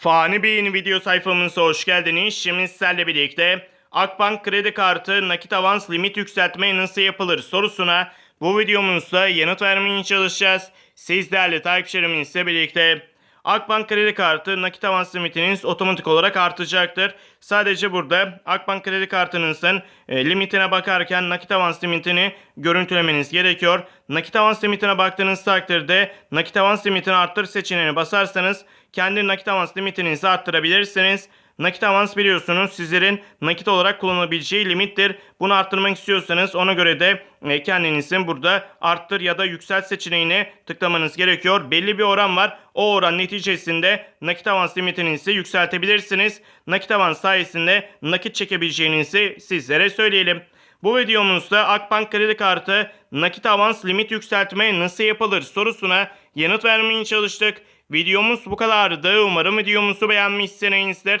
Fani Bey'in video sayfamıza hoş geldiniz. Şimdi sizlerle birlikte Akbank kredi kartı nakit avans limit yükseltme nasıl yapılır sorusuna bu videomuzda yanıt vermeye çalışacağız. Siz değerli takipçilerimizle birlikte Akbank kredi kartı nakit avans limitiniz otomatik olarak artacaktır. Sadece burada Akbank kredi kartınızın e, limitine bakarken nakit avans limitini görüntülemeniz gerekiyor. Nakit avans limitine baktığınız takdirde nakit avans limitini arttır seçeneğine basarsanız kendi nakit avans limitinizi arttırabilirsiniz. Nakit avans biliyorsunuz sizlerin nakit olarak kullanabileceği limittir. Bunu arttırmak istiyorsanız ona göre de e, kendinizin burada arttır ya da yükselt seçeneğine tıklamanız gerekiyor. Belli bir oran var. O oran neticesinde nakit avans limitinizi yükseltebilirsiniz. Nakit avans sayesinde nakit çekebileceğinizi sizlere söyleyelim. Bu videomuzda Akbank kredi kartı nakit avans limit yükseltme nasıl yapılır sorusuna yanıt vermeye çalıştık. Videomuz bu kadardı. Umarım videomuzu beğenmişsinizdir.